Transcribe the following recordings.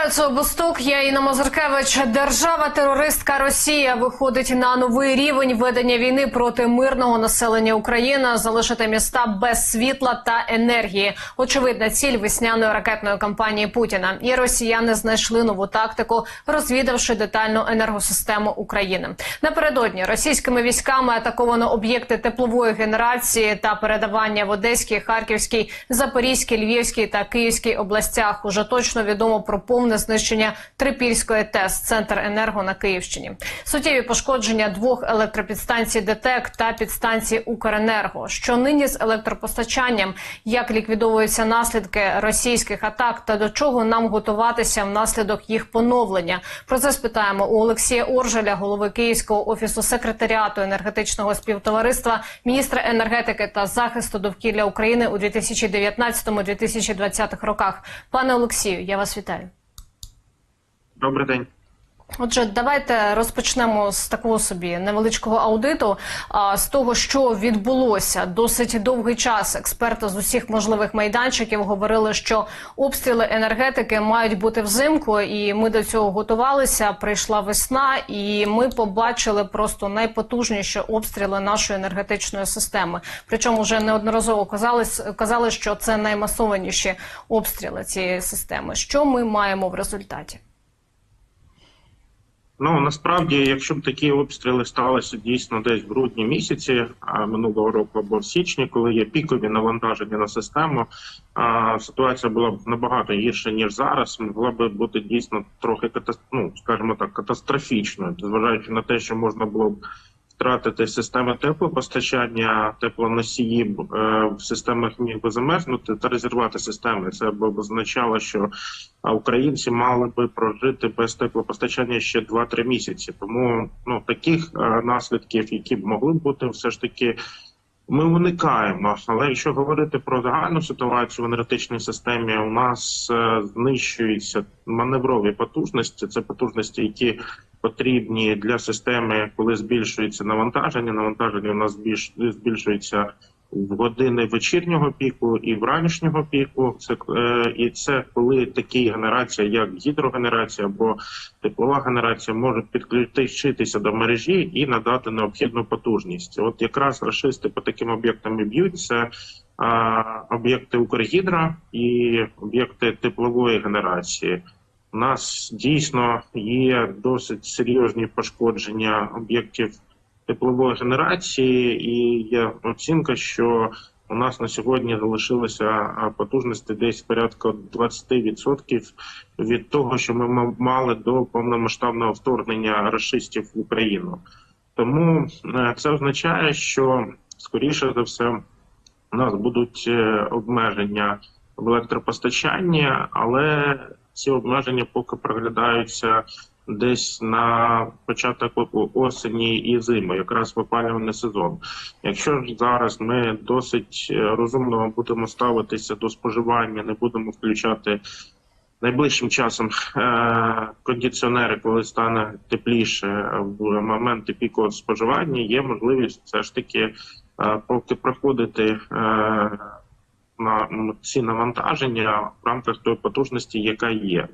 Вітаю, це Обосток. Я Інна Мазуркевич. Держава-терористка Росія виходить на новий рівень ведення війни проти мирного населення України, залишити міста без світла та енергії. Очевидна ціль весняної ракетної кампанії Путіна. І росіяни знайшли нову тактику, розвідавши детальну енергосистему України. Напередодні російськими військами атаковано об'єкти теплової генерації та передавання в Одеській, Харківській, Запорізькій, Львівській та Київській областях. Уже точно відомо про повне знищення Трипільської ТЕС, центр енерго на Київщині. Суттєві пошкодження двох електропідстанцій ДТЕК та підстанції Укренерго. Що нині з електропостачанням, як ліквідовуються наслідки російських атак та до чого нам готуватися внаслідок їх поновлення? Про це спитаємо у Олексія Оржеля, голови Київського офісу секретаріату енергетичного співтовариства, міністра енергетики та захисту довкілля України у 2019-2020 роках. Пане Олексію, я вас вітаю. Добрий день. Отже, давайте розпочнемо з такого собі невеличкого аудиту. А з того, що відбулося досить довгий час. Експерти з усіх можливих майданчиків говорили, що обстріли енергетики мають бути взимку, і ми до цього готувалися. Прийшла весна, і ми побачили просто найпотужніші обстріли нашої енергетичної системи. Причому вже неодноразово казали, казали, що це наймасованіші обстріли цієї системи. Що ми маємо в результаті? Ну насправді, якщо б такі обстріли сталися дійсно десь в грудні місяці минулого року або в січні, коли є пікові навантаження на систему, ситуація була б набагато гірша ніж зараз. Могла би бути дійсно трохи ну, скажімо так, катастрофічною, зважаючи на те, що можна було б втратити системи теплопостачання, теплоносії е, в системах міг би замерзнути та розірвати системи. Це б означало, що українці мали би прожити без теплопостачання ще 2-3 місяці. Тому ну таких е, наслідків, які б могли бути, все ж таки. Ми уникаємо, але якщо говорити про загальну ситуацію в енергетичній системі, у нас е, знищуються маневрові потужності. Це потужності, які потрібні для системи, коли збільшується навантаження. Навантаження у нас збільш, збільшується в години вечірнього піку і вранішнього піку. Це е, і це коли такі генерації, як гідрогенерація або теплова генерація, можуть підключитися до мережі і надати необхідну потужність. От якраз рашисти по таким об'єктам і б'ють Об'єкти Укргідра і об'єкти теплової генерації. У нас дійсно є досить серйозні пошкодження об'єктів теплової генерації, і є оцінка, що у нас на сьогодні залишилося потужності десь порядка 20% від того, що ми мали до повномасштабного вторгнення расистів в Україну. Тому е, це означає, що скоріше за все у нас будуть е, обмеження в електропостачанні, але ці обмеження поки проглядаються десь на початок осені і зими, якраз опалювальний сезон. Якщо ж зараз ми досить е, розумно будемо ставитися до споживання, не будемо включати. Найближчим часом е- кондиціонери, коли стане тепліше в моменти пікового споживання, є можливість все ж таки е- поки проходити на ці навантаження в рамках тої потужності, яка є.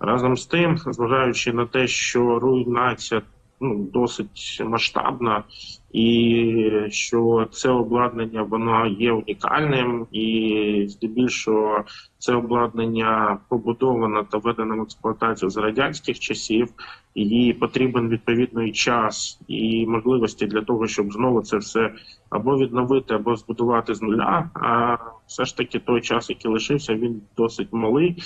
Разом з тим, зважаючи на те, що руйнація ну, досить масштабна, і що це обладнання воно є унікальним, і здебільшого це обладнання побудовано та введено в експлуатацію з радянських часів. і потрібен відповідний час і можливості для того, щоб знову це все або відновити, або збудувати з нуля. А все ж таки той час, який лишився, він досить малий.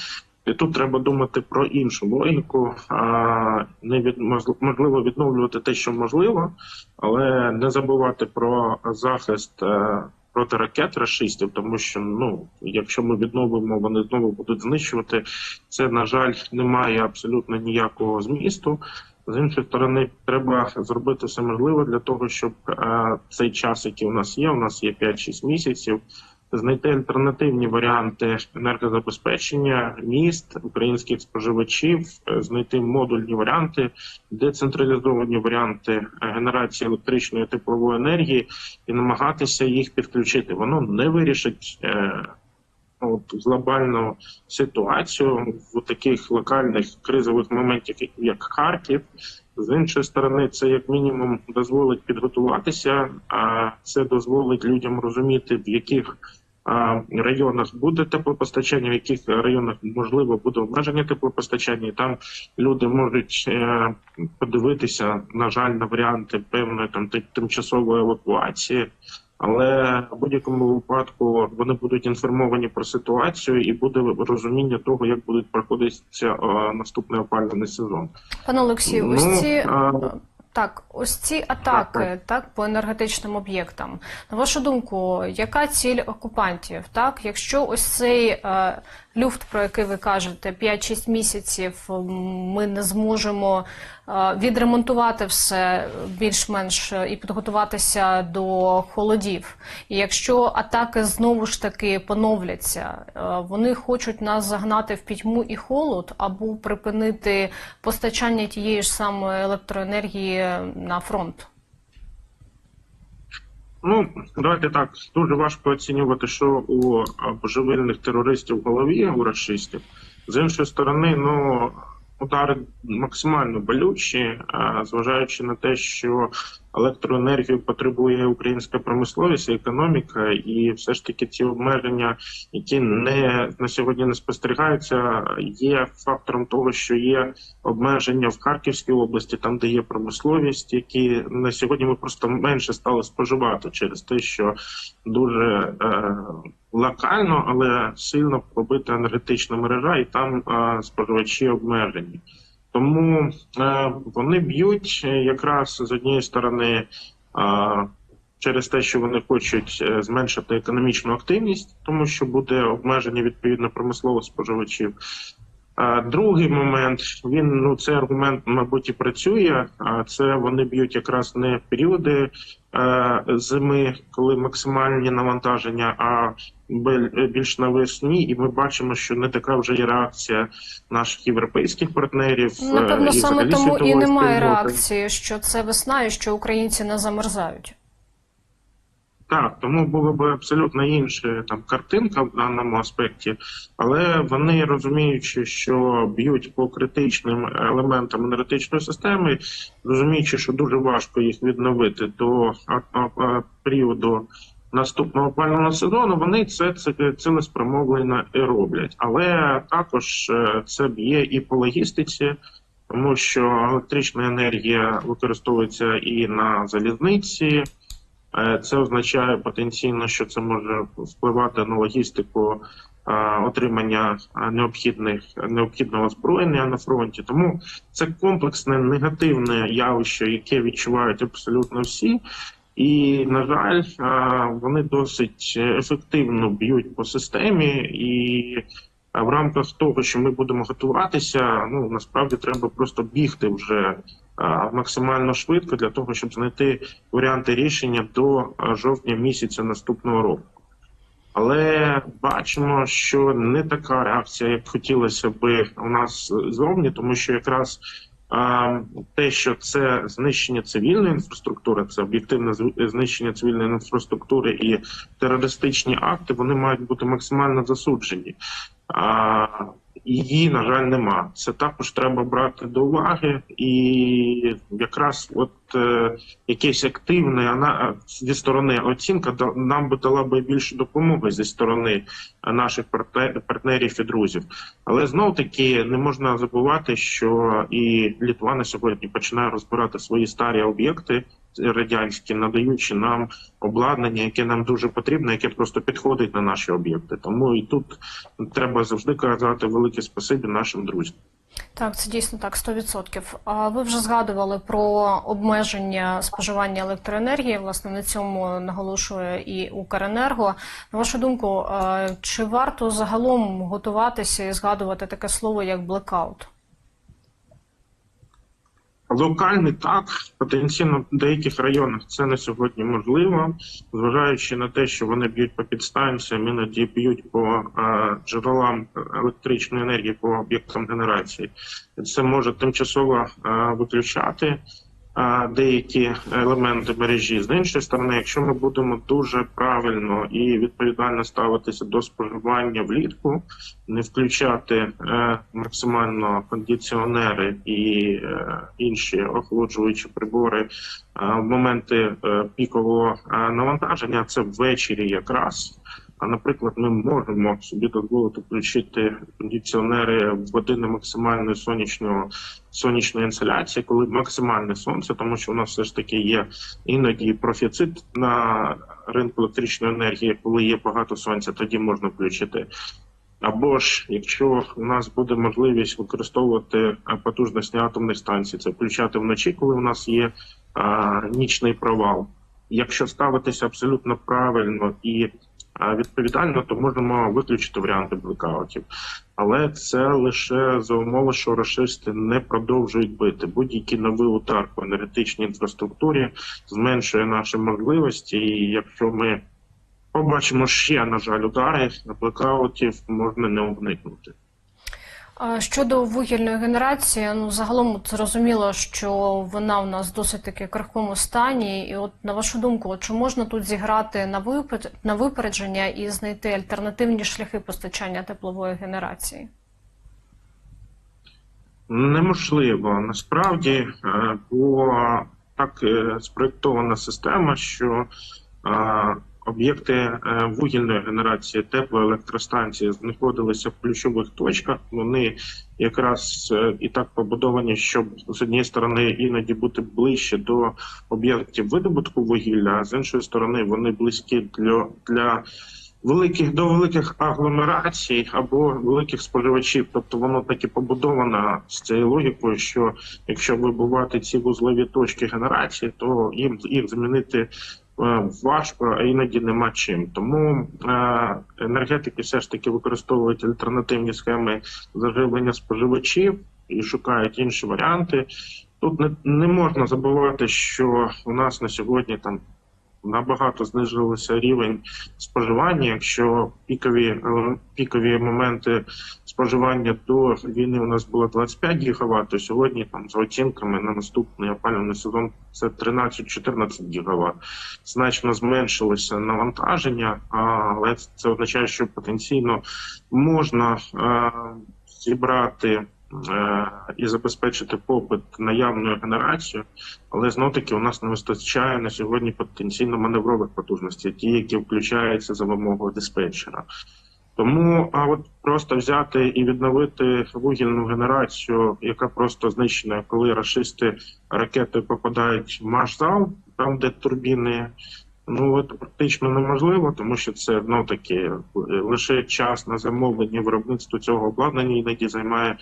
І тут треба думати про іншу логіку, а не від можливо відновлювати те, що можливо, але не забувати про захист е, проти ракет рашистів, тому що ну, якщо ми відновимо, вони знову будуть знищувати. Це на жаль не має абсолютно ніякого змісту. З іншої сторони, треба зробити все можливе для того, щоб е, цей час, який у нас є, у нас є 5-6 місяців, знайти альтернативні варіанти енергозабезпечення міст українських споживачів, е, знайти модульні варіанти, децентралізовані варіанти е, генерації електричної теплової енергії і намагатися їх підключити. Воно не вирішить. е, от, глобальну ситуацію в таких локальних кризових моментах, як Харків. З іншої сторони, це як мінімум дозволить підготуватися, а це дозволить людям розуміти, в яких районах буде теплопостачання, в яких районах можливо буде обмеження теплопостачання. І там люди можуть е, подивитися, на жаль, на варіанти певної там ти- тимчасової евакуації. Але в будь-якому випадку вони будуть інформовані про ситуацію і буде розуміння того, як будуть проходитися е, наступний опалювальний сезон. Пане Олексію, ось Ну, ці а, так, ось ці атаки, Так, по енергетичним об'єктам. На вашу думку, яка ціль окупантів? Так, якщо ось цей е, люфт, про який ви кажете, 5-6 місяців ми не зможемо е, відремонтувати все більш-менш і підготуватися до холодів. І якщо атаки знову ж таки поновляться, е, вони хочуть нас загнати в пітьму і холод або припинити постачання тієї ж самої електроенергії на фронт. Ну, давайте так. Дуже важко оцінювати, що у божевільних терористів в голові у расистів. З іншої сторони, ну удари максимально болючі, зважаючи на те, що електроенергію потребує українська промисловість і економіка, і все ж таки ці обмеження, які не на сьогодні не спостерігаються, є фактором того, що є обмеження в Харківській області, там де є промисловість, які на сьогодні ми просто менше стали споживати через те, що дуже е, локально, але сильно побита енергетична мережа, і там е, споживачі обмежені. Тому е, вони б'ють якраз з однієї сторони е, через те, що вони хочуть е, зменшити економічну активність, тому що буде обмеження відповідно промислових споживачів. А другий момент він ну цей аргумент, мабуть, і працює. А це вони б'ють якраз не в періоди е, зими, коли максимальні навантаження, а більш навесні, і ми бачимо, що не така вже є реакція наших європейських партнерів. е, Напевно, і саме тому і немає спільноти. реакції, що це весна і що українці не замерзають. Так, тому була б абсолютно інша там картинка в даному аспекті, але вони розуміючи, що б'ють по критичним елементам енергетичної системи, розуміючи, що дуже важко їх відновити до періоду наступного опалювального сезону, вони це, цілеспромовлено і роблять. Але також е, це б'є і по логістиці. Тому що електрична енергія використовується і на залізниці, Це означає потенційно, що це може впливати на логістику е, отримання е, необхідних необхідного озброєння на фронті. Тому це комплексне негативне явище, яке відчувають абсолютно всі. І на жаль, е, вони досить ефективно б'ють по системі, і е, в рамках того, що ми будемо готуватися, ну насправді треба просто бігти вже е, максимально швидко для того, щоб знайти варіанти рішення до жовтня місяця наступного року. Але бачимо, що не така реакція, як хотілося би у нас зовні, тому що якраз а, те, що це знищення цивільної інфраструктури, це об'єктивне знищення цивільної інфраструктури і терористичні акти, вони мають бути максимально засуджені. А, її, на жаль, нема. Це також треба брати до уваги, і якраз от е, якесь активне ана- зі сторони оцінка нам би дала би більше допомоги зі сторони наших партне- партнерів і друзів. Але знов таки не можна забувати, що і Літва на сьогодні починає розбирати свої старі об'єкти радянські, надаючи нам обладнання, яке нам дуже потрібно, яке просто підходить на наші об'єкти. Тому і тут треба завжди казати велике спасибі нашим друзям. Так, це дійсно так, 100%. А ви вже згадували про обмеження споживання електроенергії. Власне, на цьому наголошує і Укренерго. На вашу думку, е, чи варто загалом готуватися і згадувати таке слово як блекаут? Локальний так, потенційно в деяких районах це на сьогодні можливо, зважаючи на те, що вони б'ють по підстанціям, іноді б'ють по е, джерелам електричної енергії по об'єктам генерації. Це може тимчасово е, виключати. Деякі елементи мережі. З іншої сторони, якщо ми будемо дуже правильно і відповідально ставитися до споживання влітку, не включати е, максимально кондиціонери і е, інші охолоджуючі прибори е, в моменти пікового навантаження, це ввечері якраз. А наприклад, ми можемо собі дозволити включити кондиціонери в години максимальної сонячного сонячної інсоляції, коли максимальне сонце, тому що у нас все ж таки є іноді профіцит на ринку електричної енергії, коли є багато сонця, тоді можна включити. Або ж якщо у нас буде можливість використовувати потужності атомних станцій, це включати вночі, коли у нас є а, нічний провал. Якщо ставитися абсолютно правильно і відповідально, то можемо виключити варіанти блекаутів. Але це лише за умови, що рашисти не продовжують бити. будь-які нові удар по енергетичній інфраструктурі зменшує наші можливості. І якщо ми побачимо ще, на жаль, удари блекаутів можна не уникнути. Щодо вугільної генерації, ну загалом зрозуміло, що вона в нас досить таки крихкому стані. І от на вашу думку, чи можна тут зіграти на на випередження і знайти альтернативні шляхи постачання теплової генерації? Неможливо насправді, е, бо так е, спроєктована система, що е, об'єкти е, вугільної генерації теплоелектростанції знаходилися в ключових точках. Вони якраз е, і так побудовані, щоб з однієї сторони іноді бути ближче до об'єктів видобутку вугілля, а з іншої сторони вони близькі для, для великих до великих агломерацій або великих споживачів. Тобто воно так і побудовано з цією логікою, що якщо вибувати ці вузлові точки генерації, то їм їх замінити важко, а іноді нема чим. Тому е, енергетики все ж таки використовують альтернативні схеми заживлення споживачів і шукають інші варіанти. Тут не, не можна забувати, що у нас на сьогодні там набагато знизився рівень споживання. Якщо пікові е, пікові моменти споживання до війни у нас було 25 гігават, то сьогодні там за оцінками на наступний опалювальний сезон це 13-14 гігават. Значно зменшилося навантаження, але це означає, що потенційно можна е, зібрати. Е, І забезпечити попит наявною генерацією, але знов таки у нас не вистачає на сьогодні потенційно маневрових потужностей, ті, які включаються за вимогою диспетчера. Тому а от просто взяти і відновити вугільну генерацію, яка просто знищена, коли рашисти ракети попадають в наш зал, там де турбіни. Ну це практично неможливо, тому що це ну таки лише час на замовлення виробництва цього обладнання іноді займає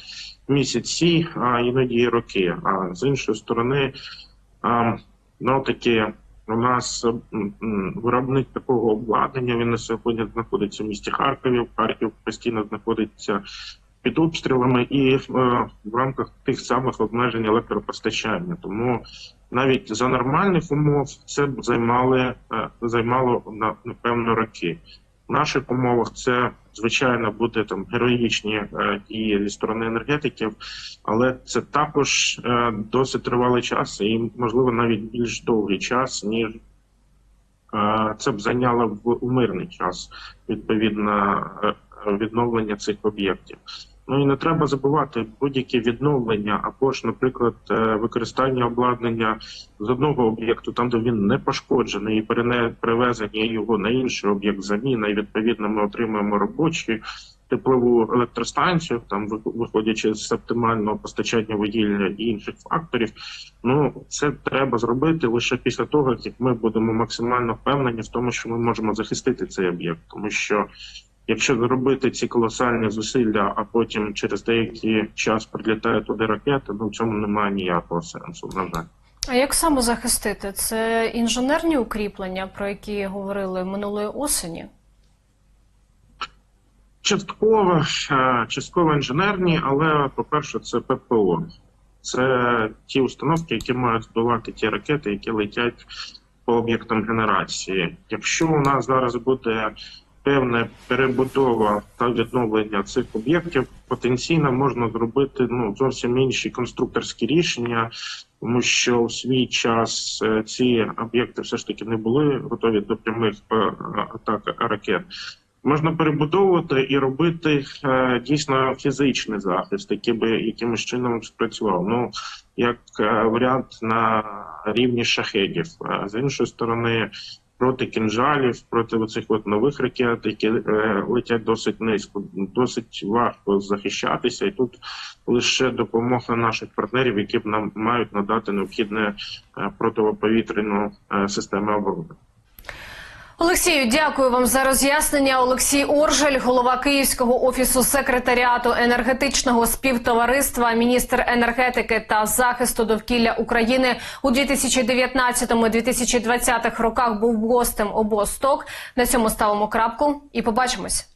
місяці, а іноді і роки. А з іншої сторони, ну таки у нас виробник такого обладнання. Він на сьогодні знаходиться в місті Харкові. Харків постійно знаходиться під обстрілами і е, в рамках тих самих обмежень електропостачання. Тому навіть за нормальних умов це б займали е, займало на напевно роки. В наших умовах це звичайно буде там героїчні е, дії зі сторони енергетиків, але це також е, досить тривалий час і можливо навіть більш довгий час, ніж це б зайняло в мирний час відповідно відновлення цих об'єктів. Ну і не треба забувати будь-які відновлення, або ж, наприклад, е, використання обладнання з одного об'єкту, там де він не пошкоджений, і перевезення його на інший об'єкт заміна, і відповідно ми отримуємо робочі теплову електростанцію, там виходячи з оптимального постачання вугілля і інших факторів. Ну це треба зробити лише після того, як ми будемо максимально впевнені в тому, що ми можемо захистити цей об'єкт, тому що. Якщо зробити ці колосальні зусилля, а потім через деякий час прилітає туди ракети, ну в цьому немає ніякого сенсу. На жаль, А як саме захистити? Це інженерні укріплення, про які говорили минулої осені? частково, е, частково інженерні, але по-перше, це ППО. Це ті установки, які мають збивати ті ракети, які летять по об'єктам генерації. Якщо у нас зараз буде певна перебудова та відновлення цих об'єктів, потенційно можна зробити ну зовсім інші конструкторські рішення, тому що в свій час е, ці об'єкти все ж таки не були готові до прямих е, атак ракет. Можна перебудовувати і робити е, дійсно фізичний захист, який би якимось чином спрацював. Ну як варіант на рівні шахедів. З іншої сторони, проти кінжалів, проти оцих от нових ракет, які е, летять досить низько, досить важко захищатися, і тут лише допомога наших партнерів, які б нам мають надати необхідне е, протиповітряну е, систему оборони. Олексію, дякую вам за роз'яснення. Олексій Оржель, голова Київського офісу секретаріату енергетичного співтовариства, міністр енергетики та захисту довкілля України у 2019-2020 роках був гостем обосток. На цьому ставимо крапку і побачимось.